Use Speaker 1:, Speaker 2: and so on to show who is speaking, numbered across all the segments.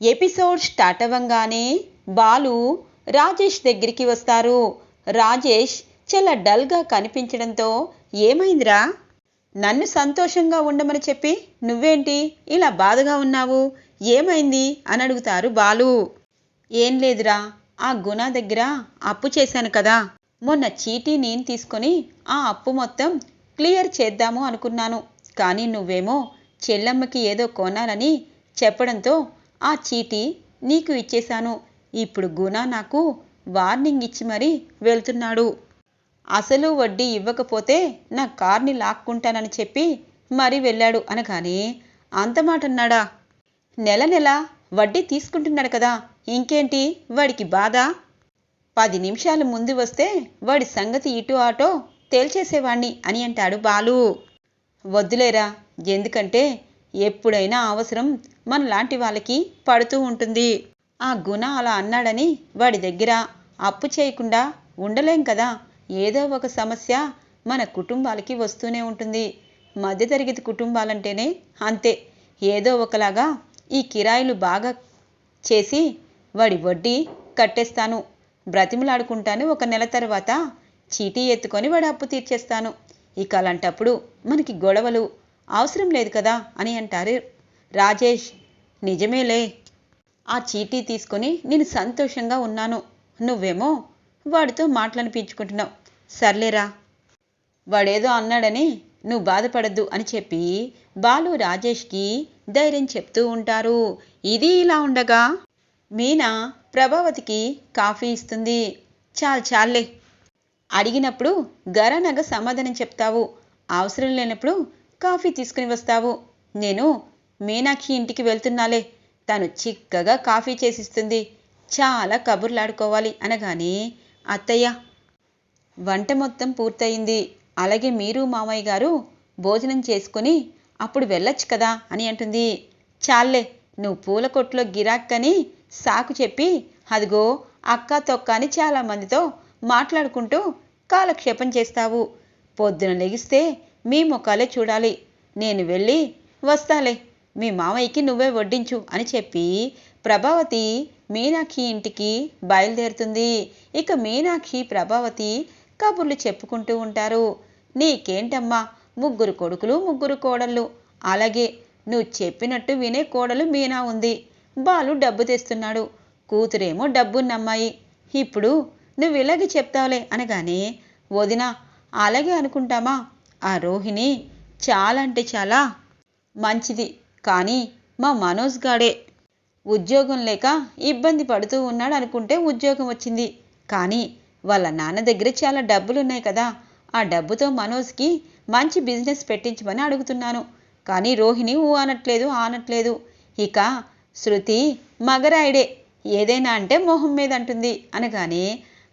Speaker 1: Episode start అవ్వంగానే బాలు రాజేష్ దగ్గరికి వస్తారు. రాజేష్ చాలా డల్గా కనిపించడంతో ఏమైందిరా? నన్ను సంతోషంగా ఉండమని చెప్పి నువ్వేంటి ఇలా బాధగా ఉన్నావు? ఏమైంది? అని అడుగుతారు బాలు. ఏం లేదురా ఆ గుణ దగ్గర అప్పు చేశాను కదా. మొన్న చీటీ నేను తీసుకొని ఆ అప్పు మొత్తం క్లియర్ చేద్దాము అనుకున్నాను. కానీ నువ్వేమో చెల్లమ్మకి ఏదో కొనాలని చెప్పడంతో ఆ చీటీ నీకు ఇచ్చేశాను. ఇప్పుడు గుణ నాకు వార్నింగ్ ఇచ్చి మరీ వెళ్తున్నాడు. అసలు వడ్డీ ఇవ్వకపోతే నా కార్ని లాక్కుంటానని చెప్పి మరీ వెళ్ళాడు అనగానే అంత మాట అన్నాడా నెల నెల వడ్డీ తీసుకుంటున్నాడు కదా ఇంకేంటి వాడికి బాధ? పది నిమిషాలు ముందు వస్తే వాడి సంగతి ఇటు ఆటో తేల్చేసేవాణ్ణి అని అంటాడు బాలు. వద్దులేరా ఎందుకంటే ఎప్పుడైనా అవసరం మన లాంటి వాళ్ళకి పడుతూ ఉంటుంది. ఆ గుణ అలా అన్నాడని వాడి దగ్గర అప్పు చేయకుండా ఉండలేం కదా. ఏదో ఒక సమస్య మన కుటుంబాలకి వస్తూనే ఉంటుంది. మధ్యతరగతి కుటుంబాలంటేనే అంతే. ఏదో ఒకలాగా ఈ కిరాయిలు బాగా చేసి వాడి వడ్డీ కట్టేస్తాను. బ్రతిమలాడుకుంటాను. ఒక నెల తర్వాత చీటీ ఎత్తుకొని వాడి అప్పు తీర్చేస్తాను. ఇక అలాంటప్పుడు మనకి గొడవలు అవసరం లేదు కదా అని అంటారు రాజేష్. నిజమేలే. ఆ చీటీ తీసుకొని నేను సంతోషంగా ఉన్నాను. నువ్వేమో వాడితో మాటలనిపించుకుంటున్నావు సర్లేరా. వాడేదో అన్నాడని నువ్వు బాధపడద్దు అని చెప్పి బాలు రాజేష్కి ధైర్యం చెప్తూ ఉంటారు. ఇది ఇలా ఉండగా మీనా ప్రభావతికి కాఫీ ఇస్తుంది. చాలు చాలే అడిగినప్పుడు గరనగ సమాధానం చెప్తావు. అవసరం లేనప్పుడు కాఫీ తీసుకుని వస్తావు. నేను మీనాక్షి ఇంటికి వెళ్తున్నాలే. తను చిక్కగా కాఫీ చేసిస్తుంది. చాలా కబుర్లాడుకోవాలి అనగానే అత్తయ్య వంట మొత్తం పూర్తయింది. అలాగే మీరు మామయ్య గారు భోజనం చేసుకుని అప్పుడు వెళ్ళొచ్చు కదా అని అంటుంది. చాలే నువ్వు పూల కొట్లో గిరాక్కని సాకు చెప్పి అదిగో అక్క తొక్క అని చాలా మందితో మాట్లాడుకుంటూ కాలక్షేపం చేస్తావు. పొద్దున లెగిస్తే మీ ముఖాలే చూడాలి. నేను వెళ్ళి వస్తాలే. మీ మామయ్యకి నువ్వే వడ్డించు అని చెప్పి ప్రభావతి మీనాక్షి ఇంటికి బయలుదేరుతుంది. ఇక మీనాక్షి ప్రభావతి కబుర్లు చెప్పుకుంటూ ఉంటారు. నీకేంటమ్మా? ముగ్గురు కొడుకులు ముగ్గురు కోడళ్ళు. అలాగే నువ్వు చెప్పినట్టు వినే కోడలు మీనా ఉంది. బాలు డబ్బు తెస్తున్నాడు. కూతురేమో డబ్బున్నమ్మాయి. ఇప్పుడు నువ్వు ఇలాగే చెప్తావులే అనగానే వదిన అలాగే అనుకుంటామా? ఆ రోహిణి చాలా అంటే చాలా మంచిది. కానీ మా మనోజ్ గాడే. ఉద్యోగం లేక ఇబ్బంది పడుతూ ఉన్నాడు అనుకుంటే ఉద్యోగం వచ్చింది. కానీ వాళ్ళ నాన్న దగ్గర చాలా డబ్బులు ఉన్నాయి కదా. ఆ డబ్బుతో మనోజ్కి మంచి బిజినెస్ పెట్టించమని అడుగుతున్నాను. కానీ రోహిణి ఊ అనట్లేదు ఆనట్లేదు ఇక శృతి మగరాయుడే. ఏదైనా అంటే మొహం మీద అంటుంది అనగానే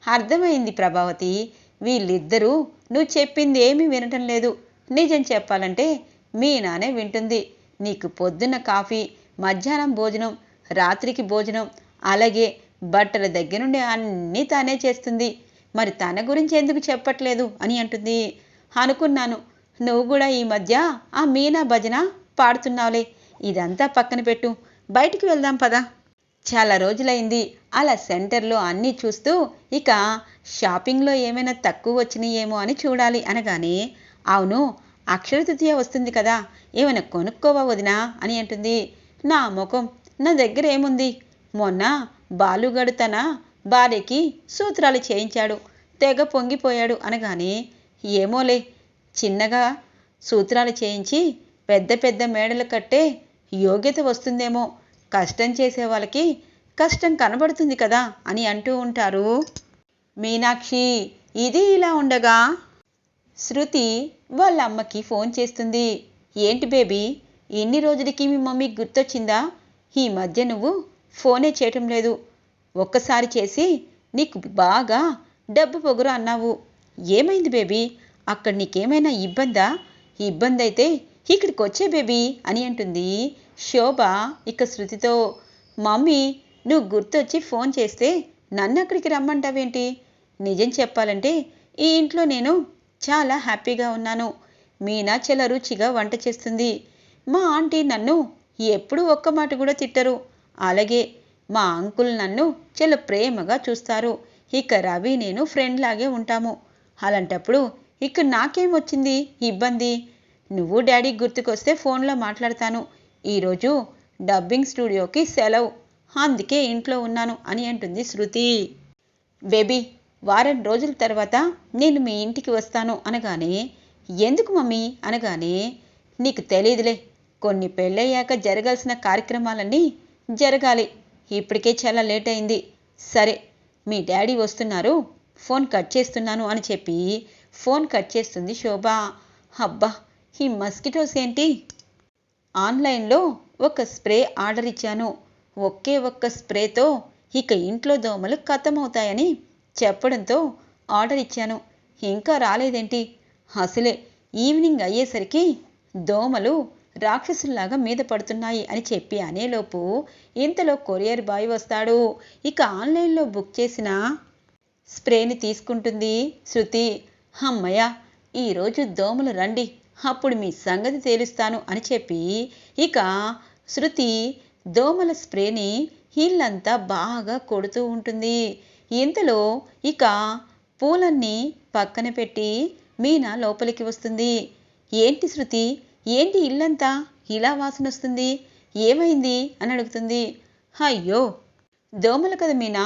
Speaker 1: అర్థమైంది ప్రభావతి. వీళ్ళిద్దరూ నువ్వు చెప్పింది ఏమీ వినటం లేదు. నిజం చెప్పాలంటే మీ నానే వింటుంది. నీకు పొద్దున్న కాఫీ మధ్యాహ్నం భోజనం రాత్రికి భోజనం అలాగే బట్టల దగ్గర నుండి అన్నీ తానే చేస్తుంది. మరి తన గురించి ఎందుకు చెప్పట్లేదు? అని అంటుంది. అనుకున్నాను. నువ్వు కూడా ఈ మధ్య ఆ మీనా భజన పాడుతున్నావులే. ఇదంతా పక్కన పెట్టు. బయటికి వెళ్దాం పదా. చాలా రోజులైంది. అలా సెంటర్లో అన్నీ చూస్తూ ఇక షాపింగ్లో ఏమైనా తక్కువ వచ్చినాయేమో అని చూడాలి అనగానే అవును అక్షర తృతీయ వస్తుంది కదా ఏమైనా కొనుక్కోవా వదినా? అని అంటుంది. నా ముఖం నా దగ్గర ఏముంది? మొన్న బాలుగడు తన భార్యకి సూత్రాలు చేయించాడు. తెగ పొంగిపోయాడు అనగానే ఏమోలే చిన్నగా సూత్రాలు చేయించి పెద్ద పెద్ద మేడలు కట్టే యోగ్యత వస్తుందేమో కష్టం చేసే వాళ్ళకి కష్టం కనబడుతుంది కదా అని అంటూ ఉంటారు. మీనాక్షి ఇది ఇలా ఉండగా శృతి వాళ్ళ అమ్మకి ఫోన్ చేస్తుంది. ఏంటి బేబీ ఎన్ని రోజులకి మీ మమ్మీ గుర్తొచ్చిందా? ఈ మధ్య నువ్వు ఫోనే చేయటం లేదు. ఒక్కసారి చేసి నీకు బాగా డబ్బు పొగురు అన్నావు. ఏమైంది బేబీ? అక్కడ నీకేమైనా ఇబ్బందా? ఇబ్బంది అయితే ఇక్కడికి వచ్చే బేబీ అని అంటుంది. శోభ ఇక శృతితో మమ్మీ నువ్వు గుర్తొచ్చి ఫోన్ చేస్తే నన్ను అక్కడికి రమ్మంటావేంటి? నిజం చెప్పాలంటే ఈ ఇంట్లో నేను చాలా హ్యాపీగా ఉన్నాను. మీనా చాలా రుచిగా వంట చేస్తుంది. మా ఆంటీ నన్ను ఎప్పుడూ ఒక్క మాట కూడా తిట్టరు. అలాగే మా అంకుల్ నన్ను చాలా ప్రేమగా చూస్తారు. ఇక రవి నేను ఫ్రెండ్ లాగే ఉంటాము. అలాంటప్పుడు ఇక నాకేమొచ్చింది ఇబ్బంది. నువ్వు డాడీ గుర్తుకొస్తే ఫోన్లో మాట్లాడతాను. ఈరోజు డబ్బింగ్ స్టూడియోకి సెలవు. అందుకే ఇంట్లో ఉన్నాను అని అంటుంది శృతి. బేబీ వారం రోజుల తర్వాత నేను మీ ఇంటికి వస్తాను అనగానే ఎందుకు మమ్మీ? అనగానే నీకు తెలియదులే కొన్ని పెళ్ళయ్యాక జరగాల్సిన కార్యక్రమాలన్నీ జరగాలి. ఇప్పటికే చాలా లేట్ అయింది. సరే మీ డాడీ వస్తున్నారు. ఫోన్ కట్ చేస్తున్నాను అని చెప్పి ఫోన్ కట్ చేస్తుంది శోభ. అబ్బా ఈ మస్కిటోస్ ఏంటి? ఆన్లైన్లో ఒక స్ప్రే ఆర్డర్ ఇచ్చాను. ఒకే ఒక్క స్ప్రేతో ఇక ఇంట్లో దోమలు ఖతమవుతాయని చెప్పడంతో ఆర్డర్ ఇచ్చాను. ఇంకా రాలేదేంటి? అసలే ఈవినింగ్ అయ్యేసరికి దోమలు రాక్షసుల్లాగా మీద పడుతున్నాయి అని చెప్పి అనేలోపు ఇంతలో కొరియర్ బాయ్ వస్తాడు. ఇక ఆన్లైన్లో బుక్ చేసిన స్ప్రేని తీసుకుంటుంది శృతి. అమ్మయ్య ఈరోజు దోమలు రండి. అప్పుడు మీ సంగతి తేలుస్తాను అని చెప్పి ఇక శృతి దోమల స్ప్రేని ఇల్లంతా బాగా కొడుతూ ఉంటుంది. ఇంతలో ఇక పూలన్నీ పక్కన పెట్టి మీనా లోపలికి వస్తుంది. ఏంటి శృతి? ఏంటి ఇల్లంతా? ఇలా వాసన వస్తుంది. ఏమైంది? అని అడుగుతుంది. అయ్యో! దోమలు కదా మీనా?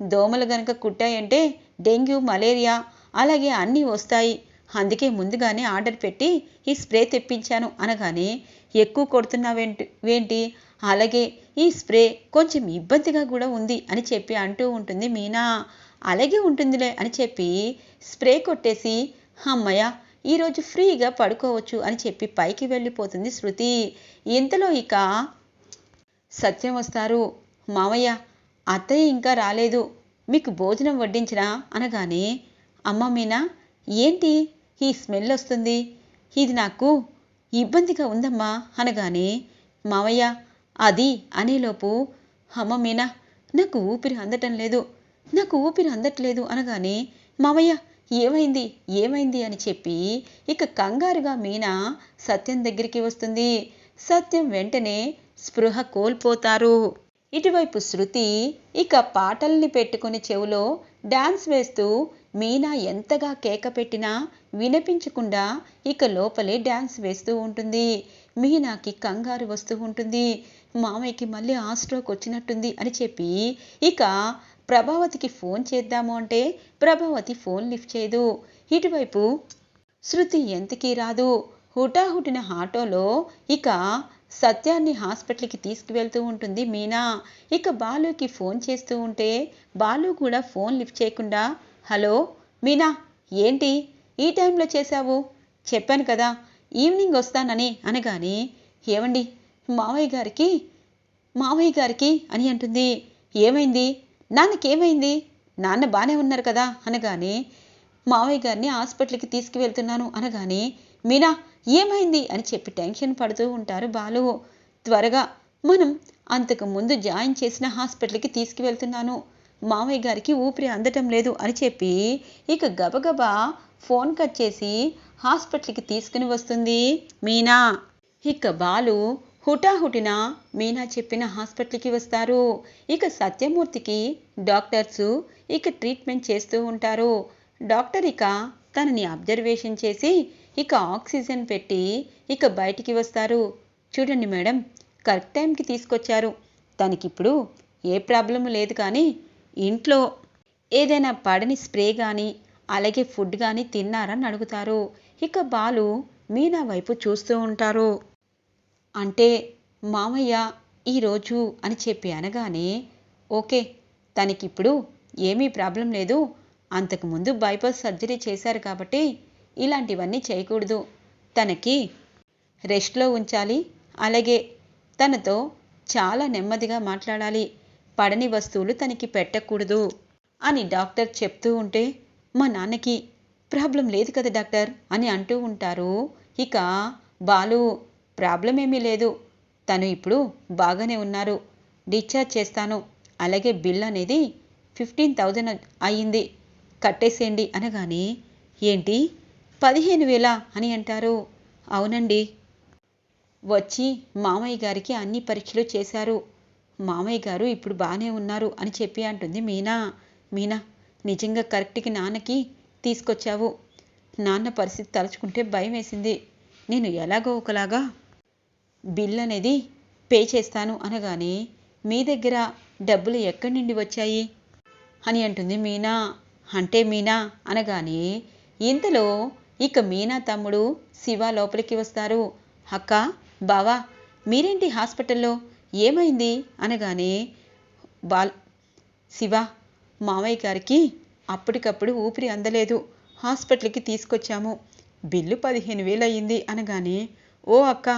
Speaker 1: దోమలు గనక కుట్టాయంటే డెంగ్యూ మలేరియా అలాగే అన్నీ వస్తాయి. అందుకే ముందుగానే ఆర్డర్ పెట్టి ఈ స్ప్రే తెప్పించాను అనగానే ఎక్కువ కొడుతున్నావేంటి వేంటి? అలాగే ఈ స్ప్రే కొంచెం ఇబ్బందిగా కూడా ఉంది అని చెప్పి అంటూ ఉంటుంది మీనా. అలాగే ఉంటుందిలే అని చెప్పి స్ప్రే కొట్టేసి అమ్మయ్య ఈరోజు ఫ్రీగా పడుకోవచ్చు అని చెప్పి పైకి వెళ్ళిపోతుంది శృతి. ఇంతలో ఇక సత్యం వస్తారు. మామయ్య అత్తయ్య ఇంకా రాలేదు. మీకు భోజనం వడ్డించినా అనగానే అమ్మ మీనా ఏంటి? ఈ స్మెల్ వస్తుంది. ఇది నాకు ఇబ్బందిగా ఉందమ్మా అనగానే మావయ్య అది అనేలోపు అమ్మ మీనా నాకు ఊపిరి అందటం లేదు. నాకు ఊపిరి అందట్లేదు అనగానే మావయ్య ఏమైంది? ఏమైంది? అని చెప్పి ఇక కంగారుగా మీనా సత్యం దగ్గరికి వస్తుంది. సత్యం వెంటనే స్పృహ కోల్పోతారు. ఇటువైపు శృతి ఇక పాటల్ని పెట్టుకుని చెవులో డాన్స్ వేస్తూ మీనా ఎంతగా కేక పెట్టినా వినిపించకుండా ఇక లోపలే డ్యాన్స్ వేస్తూ ఉంటుంది. మీనాకి కంగారు వస్తూ ఉంటుంది. మామయ్యకి మళ్ళీ ఆ వచ్చినట్టుంది అని చెప్పి ఇక ప్రభావతికి ఫోన్ చేద్దాము అంటే ప్రభావతి ఫోన్ లిఫ్ట్ చేయదు. ఇటువైపు శృతి ఎంతకీ రాదు? హుటాహుటిన ఆటోలో ఇక సత్యాన్ని హాస్పిటల్కి తీసుకువెళ్తూ ఉంటుంది మీనా. ఇక బాలుకి ఫోన్ చేస్తూ ఉంటే బాలు కూడా ఫోన్ లిఫ్ట్ చేయకుండా హలో మీనా ఏంటి? ఈ టైంలో చేశావు? చెప్పాను కదా ఈవినింగ్ వస్తానని అనగానే ఏమండి మావయ్య గారికి? మావయ్య గారికి అని అంటుంది. ఏమైంది? నాన్నకేమైంది? నాన్న బాగానే ఉన్నారు కదా అనగానే మావయ్య గారిని హాస్పిటల్కి తీసుకువెళ్తున్నాను అనగానే మీనా ఏమైంది? అని చెప్పి టెన్షన్ పడుతూ ఉంటారు బాలు. త్వరగా మనం అంతకు ముందు జాయిన్ చేసిన హాస్పిటల్కి తీసుకువెళ్తున్నాను. మామయ్య గారికి ఊపిరి అందటం లేదు అని చెప్పి ఇక గబగబా ఫోన్ కట్ చేసి హాస్పిటల్కి తీసుకుని వస్తుంది మీనా. ఇక బాలు హుటాహుటిన మీనా చెప్పిన హాస్పిటల్కి వస్తారు. ఇక సత్యమూర్తికి డాక్టర్స్ ఇక ట్రీట్మెంట్ చేస్తూ ఉంటారు. డాక్టర్ ఇక తనని అబ్జర్వేషన్ చేసి ఇక ఆక్సిజన్ పెట్టి ఇక బయటికి వస్తారు. చూడండి మేడం కరెక్ట్ టైంకి తీసుకొచ్చారు. తనకిప్పుడు ఏ ప్రాబ్లం లేదు కానీ ఇంట్లో ఏదైనా పడని స్ప్రే కానీ అలాగే ఫుడ్ కానీ తిన్నారని అడుగుతారు. ఇక బాలు మీనా వైపు చూస్తూ ఉంటారు. అంటే మామయ్య ఈరోజు అని చెప్పి అనగానే ఓకే తనకిప్పుడు ఏమీ ప్రాబ్లం లేదు. అంతకుముందు బైపాస్ సర్జరీ చేశారు కాబట్టి ఇలాంటివన్నీ చేయకూడదు. తనకి రెస్ట్లో ఉంచాలి. అలాగే తనతో చాలా నెమ్మదిగా మాట్లాడాలి. పడని వస్తువులు తనకి పెట్టకూడదు అని డాక్టర్ చెప్తూ ఉంటే మా నాన్నకి ప్రాబ్లం లేదు కదా డాక్టర్ అని అంటూ ఉంటారు. ఇక బాలు ప్రాబ్లం ఏమీ లేదు. తను ఇప్పుడు బాగానే ఉన్నారు. డిశ్చార్జ్ చేస్తాను. అలాగే బిల్ అనేది ఫిఫ్టీన్ థౌజండ్ అయ్యింది. కట్టేసేయండి అనగానే ఏంటి? పదిహేను వేల అని అంటారు. అవునండి. వచ్చి మామయ్య గారికి అన్ని పరీక్షలు చేశారు. మామయ్య గారు ఇప్పుడు బాగానే ఉన్నారు అని చెప్పి అంటుంది. మీనా మీనా నిజంగా కరెక్ట్కి నాన్నకి తీసుకొచ్చావు. నాన్న పరిస్థితి తలుచుకుంటే భయం వేసింది. నేను ఎలాగో ఒకలాగా బిల్ అనేది పే చేస్తాను అనగానే మీ దగ్గర డబ్బులు ఎక్కడి నుండి వచ్చాయి? అని అంటుంది మీనా. అంటే మీనా అనగానే ఇంతలో ఇక మీనా తమ్ముడు శివ లోపలికి వస్తారు. అక్క బావా మీరేంటి హాస్పిటల్లో? ఏమైంది? అనగానే బాల్ శివ మామయ్య గారికి అప్పటికప్పుడు ఊపిరి అందలేదు. హాస్పిటల్కి తీసుకొచ్చాము. బిల్లు పదిహేను వేలు అయ్యింది. అనగానే ఓ అక్క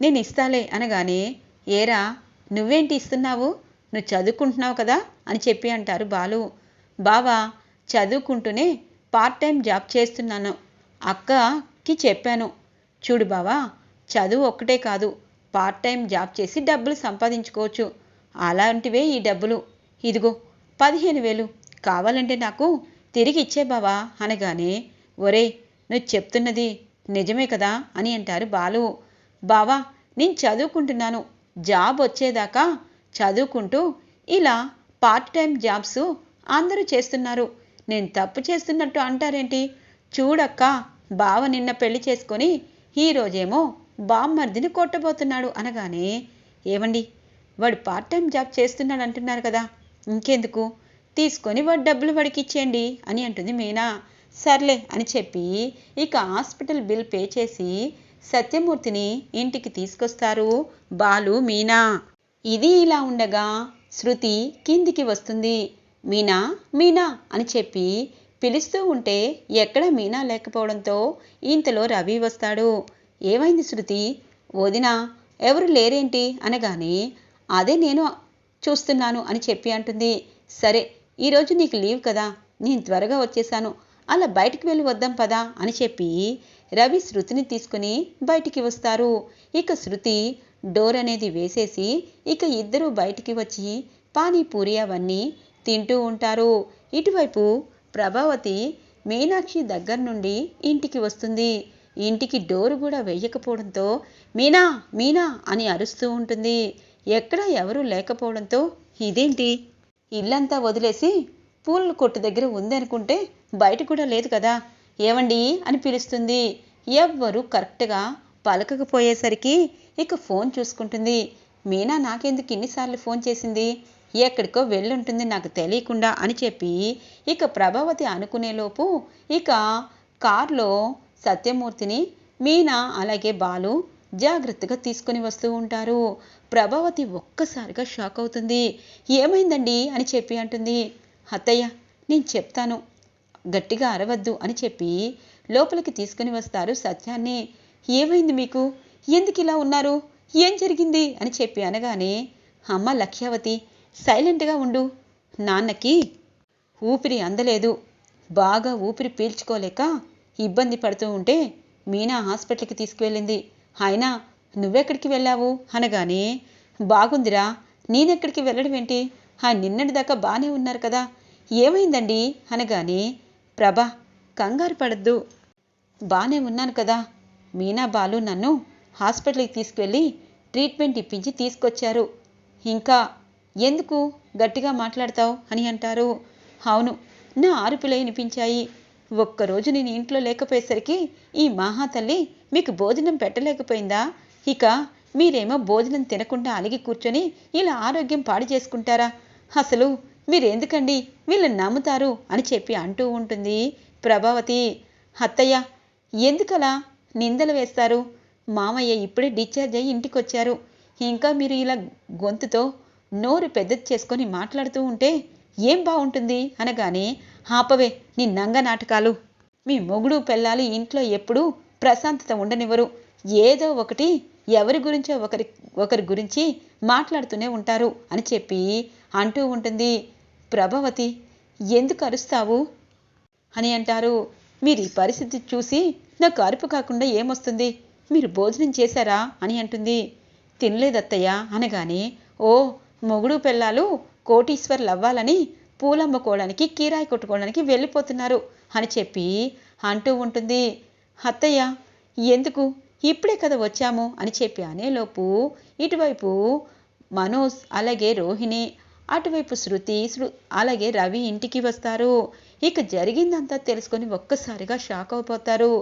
Speaker 1: నేను ఇస్తాలే. అనగానే ఏరా నువ్వేంటి ఇస్తున్నావు? నువ్వు చదువుకుంటున్నావు కదా? అని చెప్పి అంటారు బాలు. బావా చదువుకుంటూనే పార్ట్ టైం జాబ్ చేస్తున్నాను. అక్కకి చెప్పాను. చూడు బావా చదువు ఒక్కటే కాదు. పార్ట్ టైం జాబ్ చేసి డబ్బులు సంపాదించుకోవచ్చు. అలాంటివే ఈ డబ్బులు. ఇదిగో పదిహేను వేలు. కావాలంటే నాకు తిరిగి ఇచ్చే బావా అనగానే ఒరే నువ్వు చెప్తున్నది నిజమే కదా అని అంటారు బాలు. బావా నేను చదువుకుంటున్నాను. జాబ్ వచ్చేదాకా చదువుకుంటూ ఇలా పార్ట్ టైం జాబ్స్ అందరూ చేస్తున్నారు. నేను తప్పు చేస్తున్నట్టు అంటారేంటి? చూడక్క బావ నిన్న పెళ్ళి చేసుకొని ఈరోజేమో బామ్మర్దిని కొట్టబోతున్నాడు అనగానే ఏమండి వాడు పార్ట్ టైం జాబ్ చేస్తున్నాడు అంటున్నారు కదా ఇంకెందుకు? తీసుకొని వాడు డబ్బులు వాడికి ఇచ్చేయండి అని అంటుంది మీనా. సర్లే అని చెప్పి ఇక హాస్పిటల్ బిల్ పే చేసి సత్యమూర్తిని ఇంటికి తీసుకొస్తారు బాలు మీనా. ఇది ఇలా ఉండగా శృతి కిందికి వస్తుంది. మీనా మీనా అని చెప్పి పిలుస్తూ ఉంటే ఎక్కడ మీనా లేకపోవడంతో ఇంతలో రవి వస్తాడు. ఏమైంది శృతి? వదిన ఎవరు లేరేంటి? అనగానే అదే నేను చూస్తున్నాను అని చెప్పి అంటుంది. సరే ఈరోజు నీకు లీవ్ కదా నేను త్వరగా వచ్చేసాను అలా బయటికి వెళ్ళి వద్దాం పదా అని చెప్పి రవి శృతిని తీసుకుని బయటికి వస్తారు. ఇక శృతి డోర్ అనేది వేసేసి ఇక ఇద్దరూ బయటికి వచ్చి పానీపూరి అవన్నీ తింటూ ఉంటారు. ఇటువైపు ప్రభావతి మీనాక్షి దగ్గర నుండి ఇంటికి వస్తుంది. ఇంటికి డోరు కూడా వేయకపోవడంతో మీనా మీనా అని అరుస్తూ ఉంటుంది. ఎక్కడ ఎవరూ లేకపోవడంతో ఇదేంటి? ఇల్లంతా వదిలేసి పూల కొట్టు దగ్గర ఉందనుకుంటే బయట కూడా లేదు కదా? ఏమండి? అని పిలుస్తుంది. ఎవ్వరు కరెక్ట్గా పలకకపోయేసరికి ఇక ఫోన్ చూసుకుంటుంది. మీనా నాకెందుకు ఇన్నిసార్లు ఫోన్ చేసింది? ఎక్కడికో వెళ్ళుంటుంది నాకు తెలియకుండా అని చెప్పి ఇక ప్రభావతి అనుకునేలోపు ఇక కార్లో సత్యమూర్తిని మీనా అలాగే బాలు జాగ్రత్తగా తీసుకుని వస్తూ ఉంటారు. ప్రభావతి ఒక్కసారిగా షాక్ అవుతుంది. ఏమైందండి అని చెప్పి అంటుంది. అత్తయ్య నేను చెప్తాను. గట్టిగా అరవద్దు అని చెప్పి లోపలికి తీసుకుని వస్తారు సత్యాన్ని. ఏమైంది మీకు? ఎందుకు ఇలా ఉన్నారు? ఏం జరిగింది? అని చెప్పి అనగానే అమ్మ లక్ష్యావతి సైలెంట్గా ఉండు. నాన్నకి ఊపిరి అందలేదు. బాగా ఊపిరి పీల్చుకోలేక ఇబ్బంది పడుతూ ఉంటే మీనా హాస్పిటల్కి తీసుకువెళ్ళింది. ఆయన నువ్వెక్కడికి వెళ్ళావు? అనగానే బాగుందిరా నేనెక్కడికి వెళ్ళడం ఏంటి? ఆ నిన్నటి దాకా బాగానే ఉన్నారు కదా. ఏమైందండి? అనగానే ప్రభా కంగారు పడద్దు. బాగానే ఉన్నాను కదా. మీనా బాలు నన్ను హాస్పిటల్కి తీసుకువెళ్ళి ట్రీట్మెంట్ ఇప్పించి తీసుకొచ్చారు. ఇంకా ఎందుకు గట్టిగా మాట్లాడతావు? అని అంటారు. అవును నా ఆరుపులే వినిపించాయి. ఒక్కరోజు నేను ఇంట్లో లేకపోయేసరికి ఈ మహాతల్లి మీకు భోజనం పెట్టలేకపోయిందా? ఇక మీరేమో భోజనం తినకుండా అలిగి కూర్చొని ఇలా ఆరోగ్యం పాడు చేసుకుంటారా? అసలు మీరెందుకండి వీళ్ళని నమ్ముతారు అని చెప్పి అంటూ ఉంటుంది ప్రభావతి. అత్తయ్య ఎందుకలా నిందలు వేస్తారు? మామయ్య ఇప్పుడే డిశ్చార్జ్ అయ్యి ఇంటికి వచ్చారు ఇంకా మీరు ఇలా గొంతుతో నోరు పెద్దది చేసుకొని మాట్లాడుతూ ఉంటే ఏం బాగుంటుంది అనగానే ఆపవే నీ నంగ నాటకాలు. మీ మొగుడు పెళ్ళాలు ఇంట్లో ఎప్పుడూ ప్రశాంతత ఉండనివ్వరు. ఏదో ఒకటి ఎవరి గురించో ఒకరి ఒకరి గురించి మాట్లాడుతూనే ఉంటారు అని చెప్పి అంటూ ఉంటుంది. ప్రభావతి ఎందుకు అరుస్తావు? అని అంటారు. మీరు ఈ పరిస్థితి చూసి నాకు అరుపు కాకుండా ఏమొస్తుంది? మీరు భోజనం చేశారా? అని అంటుంది. తినలేదత్తయ్య అనగానే ఓ మొగుడు పెళ్ళాలు కోటీశ్వర్లు అవ్వాలని పూలమ్ముకోవడానికి కీరాయి కొట్టుకోవడానికి వెళ్ళిపోతున్నారు అని చెప్పి అంటూ ఉంటుంది. అత్తయ్య ఎందుకు? ఇప్పుడే కదా వచ్చాము అని చెప్పి అనేలోపు ఇటువైపు మనోజ్ అలాగే రోహిణి అటువైపు శృతి శృ అలాగే రవి ఇంటికి వస్తారు. ఇక జరిగిందంతా తెలుసుకొని ఒక్కసారిగా షాక్ అయిపోతారు.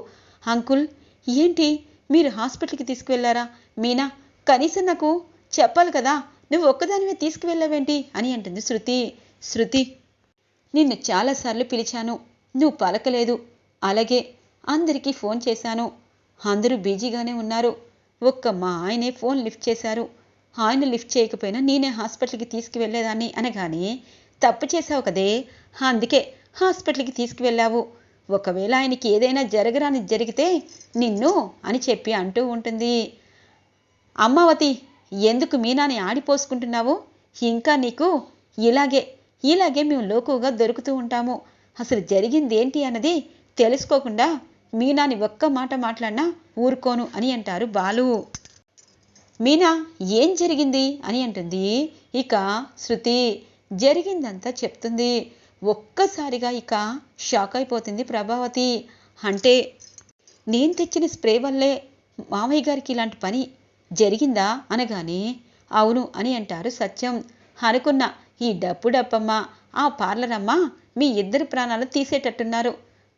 Speaker 1: అంకుల్ ఏంటి? మీరు హాస్పిటల్కి తీసుకువెళ్ళారా మీనా కనీసం నాకు చెప్పాలి కదా నువ్వు ఒక్కదానివే తీసుకువెళ్ళావేంటి? అని అంటుంది శృతి. శృతి నిన్ను చాలాసార్లు పిలిచాను. నువ్వు పలకలేదు. అలాగే అందరికీ ఫోన్ చేశాను. అందరూ బిజీగానే ఉన్నారు. ఒక్క మా ఆయనే ఫోన్ లిఫ్ట్ చేశారు. ఆయన లిఫ్ట్ చేయకపోయినా నేనే హాస్పిటల్కి తీసుకువెళ్ళేదాన్ని అనగానే తప్పు చేశావు కదే. అందుకే హాస్పిటల్కి తీసుకువెళ్ళావు. ఒకవేళ ఆయనకి ఏదైనా జరగరాని జరిగితే నిన్ను అని చెప్పి అంటూ ఉంటుంది. అమ్మావతి ఎందుకు మీనాని ఆడిపోసుకుంటున్నావు? ఇంకా నీకు ఇలాగే ఇలాగే మేము లోకుగా దొరుకుతూ ఉంటాము. అసలు జరిగింది ఏంటి అన్నది తెలుసుకోకుండా మీనాని ఒక్క మాట మాట్లాడినా ఊరుకోను అని అంటారు బాలు. మీనా ఏం జరిగింది అని అంటుంది. ఇక శృతి జరిగిందంతా చెప్తుంది. ఒక్కసారిగా ఇక షాక్ అయిపోతుంది ప్రభావతి. అంటే నేను తెచ్చిన స్ప్రే వల్లే మామయ్య గారికి ఇలాంటి పని జరిగిందా అనగానే అవును అని అంటారు సత్యం. అనుకున్న ఈ డప్పు డప్పమ్మా ఆ పార్లర్ మీ ఇద్దరి ప్రాణాలు తీసేటట్టున్నారు.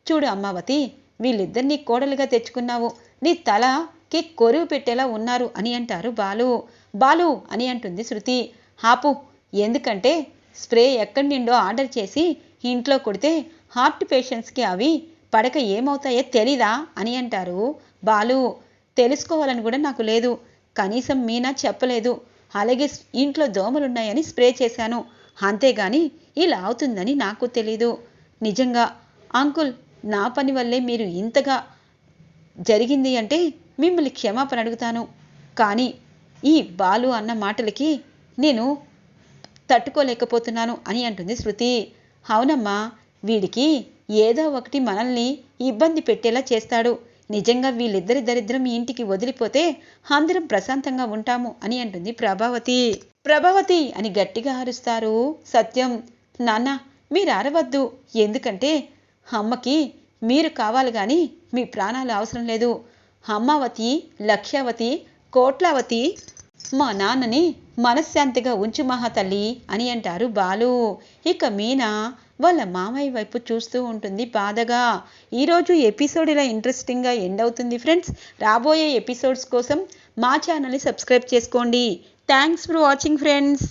Speaker 1: చూడు అమ్మావతి వీళ్ళిద్దరినీ కోడలుగా తెచ్చుకున్నావు. నీ తలకి కొరువు పెట్టేలా ఉన్నారు అని అంటారు బాలు. బాలు అని అంటుంది శృతి. హాపు ఎందుకంటే స్ప్రే ఎక్కడి నుండో ఆర్డర్ చేసి ఇంట్లో కొడితే హార్ట్ పేషెంట్స్కి అవి పడక ఏమవుతాయో తెలీదా అని అంటారు బాలు. తెలుసుకోవాలని కూడా నాకు లేదు. కనీసం మీనా చెప్పలేదు. అలాగే ఇంట్లో దోమలున్నాయని స్ప్రే చేశాను. అంతేగాని ఇలా అవుతుందని నాకు తెలీదు. నిజంగా అంకుల్ నా పని వల్లే మీరు ఇంతగా జరిగింది అంటే మిమ్మల్ని క్షమాపణ అడుగుతాను. కానీ ఈ బాలు అన్న మాటలకి నేను తట్టుకోలేకపోతున్నాను అని అంటుంది శృతి. అవునమ్మా వీడికి ఏదో ఒకటి మనల్ని ఇబ్బంది పెట్టేలా చేస్తాడు. నిజంగా వీళ్ళిద్దరి దరిద్రం ఈ ఇంటికి వదిలిపోతే అందరం ప్రశాంతంగా ఉంటాము అని అంటుంది ప్రభావతి. ప్రభావతి అని గట్టిగా అరుస్తారు. సత్యం నాన్న మీరు అరవద్దు. ఎందుకంటే అమ్మకి మీరు కావాలి కానీ మీ ప్రాణాలు అవసరం లేదు. అమ్మావతి లక్ష్యావతి కోట్లావతి మా నాన్నని మనశ్శాంతిగా ఉంచు మహాతల్లి అని అంటారు బాలు. ఇక మీనా వాళ్ళ మామయ్య వైపు చూస్తూ ఉంటుంది. బాధగా ఈరోజు ఎపిసోడ్ ఇలా ఇంట్రెస్టింగ్గా ఎండ్ అవుతుంది ఫ్రెండ్స్ రాబోయే ఎపిసోడ్స్ కోసం మా ఛానల్ని సబ్స్క్రైబ్ చేసుకోండి. Thanks for watching friends